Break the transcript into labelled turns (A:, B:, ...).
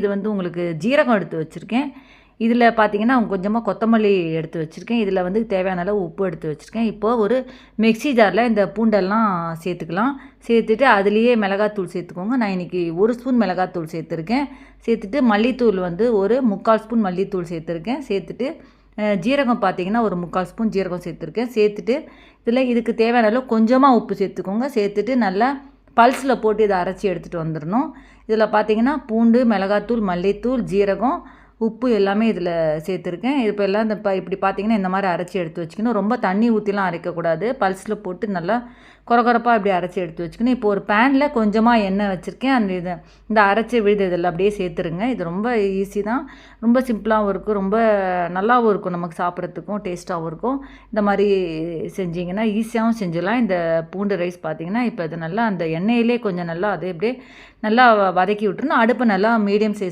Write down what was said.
A: இது வந்து உங்களுக்கு ஜீரகம் எடுத்து வச்சுருக்கேன். இதில் பார்த்தீங்கன்னா கொஞ்சமாக கொத்தமல்லி எடுத்து வச்சுருக்கேன். இதில் வந்து தேவையான அளவு உப்பு எடுத்து வச்சுருக்கேன். இப்போது ஒரு மிக்ஸி ஜாரில் இந்த பூண்டெல்லாம் சேர்த்துக்கலாம். சேர்த்துட்டு அதுலேயே மிளகாத்தூள் சேர்த்துக்கோங்க. நான் இன்றைக்கி ஒரு ஸ்பூன் மிளகாத்தூள் சேர்த்துருக்கேன். சேர்த்துட்டு மல்லித்தூள் வந்து ஒரு முக்கால் ஸ்பூன் மல்லித்தூள் சேர்த்துருக்கேன். சேர்த்துட்டு ஜீரகம் பார்த்தீங்கன்னா ஒரு முக்கால் ஸ்பூன் ஜீரகம் சேர்த்துருக்கேன். சேர்த்துட்டு இதில் இதுக்கு தேவையான அளவு கொஞ்சமாக உப்பு சேர்த்துக்கோங்க. சேர்த்துட்டு நல்லா பல்ஸில் போட்டு இதை அரைச்சி எடுத்துகிட்டு வந்துடணும். இதில் பார்த்தீங்கன்னா பூண்டு மிளகாத்தூள் மல்லித்தூள் ஜீரகம் உப்பு எல்லாமே இதில் சேர்த்துருக்கேன். இப்போ எல்லாம் இந்த ப இப்படி பார்த்தீங்கன்னா இந்த மாதிரி அரைச்சி எடுத்து வச்சுக்கணும். ரொம்ப தண்ணி ஊற்றிலாம் அரைக்கக்கூடாது. பல்ஸில் போட்டு நல்லா கொரகொரப்பாக இப்படி அரைச்சி எடுத்து வச்சுக்கணும். இப்போ ஒரு பேனில் கொஞ்சமாக எண்ணெய் வச்சுருக்கேன். அந்த இதை இந்த அரைச்சி விழுது இதில் அப்படியே சேர்த்துருங்க. இது ரொம்ப ஈஸி தான். ரொம்ப சிம்பிளாகவும் இருக்கும். ரொம்ப நல்லாவும் இருக்கும் நமக்கு சாப்பிட்றதுக்கும் டேஸ்ட்டாகவும் இருக்கும். இந்த மாதிரி செஞ்சிங்கன்னா ஈஸியாகவும் செஞ்சிடலாம். இந்த பூண்டு ரைஸ் பார்த்தீங்கன்னா இப்போ இது நல்லா அந்த எண்ணெயிலே கொஞ்சம் நல்லா அதே அப்படியே நல்லா வதக்கி விட்டுருணும் அடுப்பை நல்லா மீடியம் சைஸ்